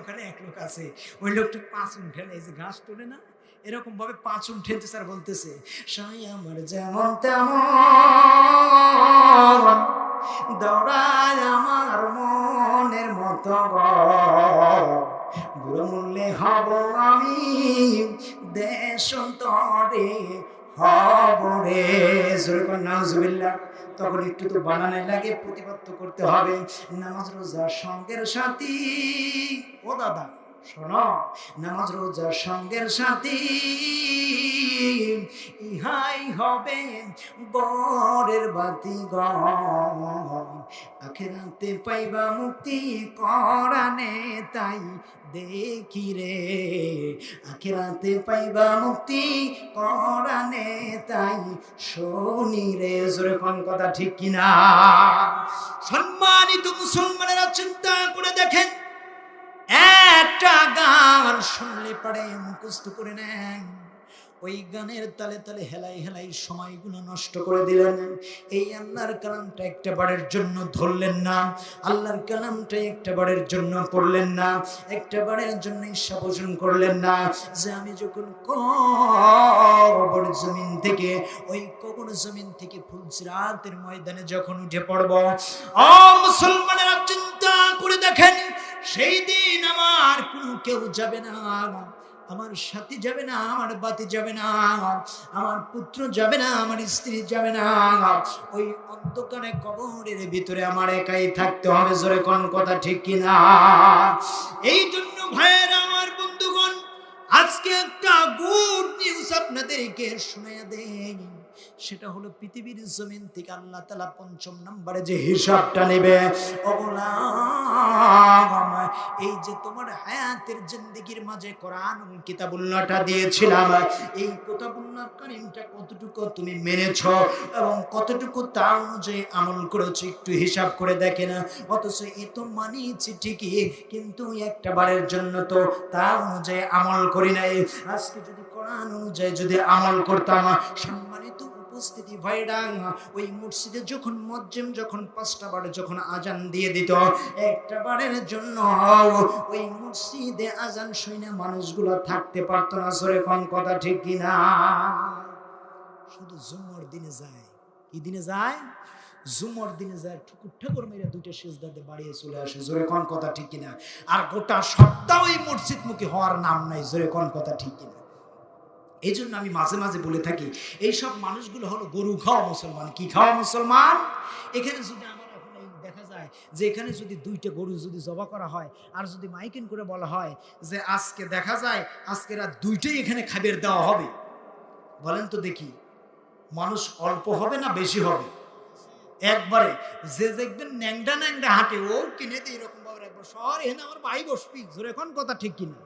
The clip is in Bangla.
ওখানে এক লোক আছে। ওই লোকটা পাঁচ উঠে এই যে ঘাস তোলে না এরকম ভাবে পাঁচ উঠেতে স্যার বলতেছে, সাই আমার যেমন তেমন, দৌড়ায় আমার মনের মতো বুড়ো মূল্যে হব আমি হব রে জোরে নাউজুবিল্লাহ, তখন একটু তো বানানে লাগে প্রতিবাদ করতে হবে। নামাজ রোজা সঙ্গের সাথী, ও দাদা। শোনো, নামাজ রোজা সঙ্গের সাথী ইহাই হবে বরের বাতি আখেরাতে পাইবা মুক্তি করানে তাই দেখি রে। আখেরাতে পাইবা মুক্তি করানে তাই শনি রে। জোরে কোন কথা ঠিক কিনা? সম্মানিত মুসলমানেরা চিন্তা করে দেখেন একটা গান শুনলে পরে মুখস্থ করে নেন। ওই গানের তালে তালে হেলাই হেলাই সময়গুলো নষ্ট করে দিলেন। এই আল্লাহর কালামটা একটা বারের জন্য ধরলেন না। আল্লাহর কালামটা একটা বারের জন্য পড়লেন না। একটা বারের জন্য পোষণ করলেন না। যে আমি যখন কবর জমিন থেকে, ওই কবর জমিন থেকে ফুলসিরাতের ময়দানে যখন উঠে পড়ব ও মুসলমানেরা চিন্তা করে দেখেন সেই দিন আমার কোনো কেউ যাবে না, আমার সাথী যাবে না, আমার বাতি যাবে না, আমার পুত্র যাবে না, আমার স্ত্রী যাবে না ওই অন্ধকারে কবরের ভিতরে আমার একাই থাকতে হবে, জোরে কোন কথা ঠিক কিনা? এই জন্য ভাইয়েরা, আমার বন্ধুগণ, আজকে একটা গুড নিউজ আপনাদেরকে শুনে দেই। সেটা হলো পৃথিবীর জমিন থেকে আল্লাহ তালা পঞ্চম নম্বরে যে হিসাবটা নেবে অবলাম এই যে তোমার হায়াতের জিন্দিগির মাঝে কোরআন কিতাবুল্লাহটা দিয়েছিলাম, এই কিতাবুল্লাহ কারিমটা কতটুকু তুমি মেনেছ এবং কতটুকু তা অনুযায়ী আমল করেছ একটু হিসাব করে দেখে না অথচ এ তো মানিয়েছি ঠিকই, কিন্তু একটা বারের জন্য তো তা অনুযায়ী আমল করি নাই। আজকে যদি কোরআন অনুযায়ী যদি আমল করতাম, সম্মানিত উপস্থিতি ভাইডাং ওই মসজিদে যখন মজ্জেম যখন পাঁচটা বারে যখন আজান দিয়ে দিত, একটা বারের জন্য ওই মসজিদে আজান শুনে মানুষগুলো থাকতে পারতো না। সরে কোন কথা ঠিক কিনা শুধু জুম্মর দিনে যায়। কি দিনে যায়? জুমর দিনে যায়, ঠুকুর ঠাকুর মেরে দুটো সেজদাতে বাড়িয়ে চলে আসে। জোরে কোন কথা ঠিক কিনা আর গোটা সপ্তাহ ওই মসজিদ মুখী হওয়ার নাম নাই। জোরে কোন কথা ঠিক কিনা এই জন্য আমি মাঝে মাঝে বলে থাকি, এইসব মানুষগুলো হলো গরু খাওয়া মুসলমান। কি খাওয়া মুসলমান? এখানে যদি আমার দেখা যায় যে এখানে যদি দুইটা গরু যদি জবা করা হয়, আর যদি মাইকিং করে বলা হয় যে আজকে দেখা যায়, আজকে রাত দুইটাই এখানে খাবার দেওয়া হবে। বলেন তো দেখি, মানুষ অল্প হবে না বেশি হবে? একবারে, যে দেখবেন ন্যাংডা ন্যাংডা হাঁটে, ও কিনে দিয়ে এরকম ভাবে রাখব শহর এখানে আমার ভাই বসবি। জোরে এখন কথা ঠিক কিনা?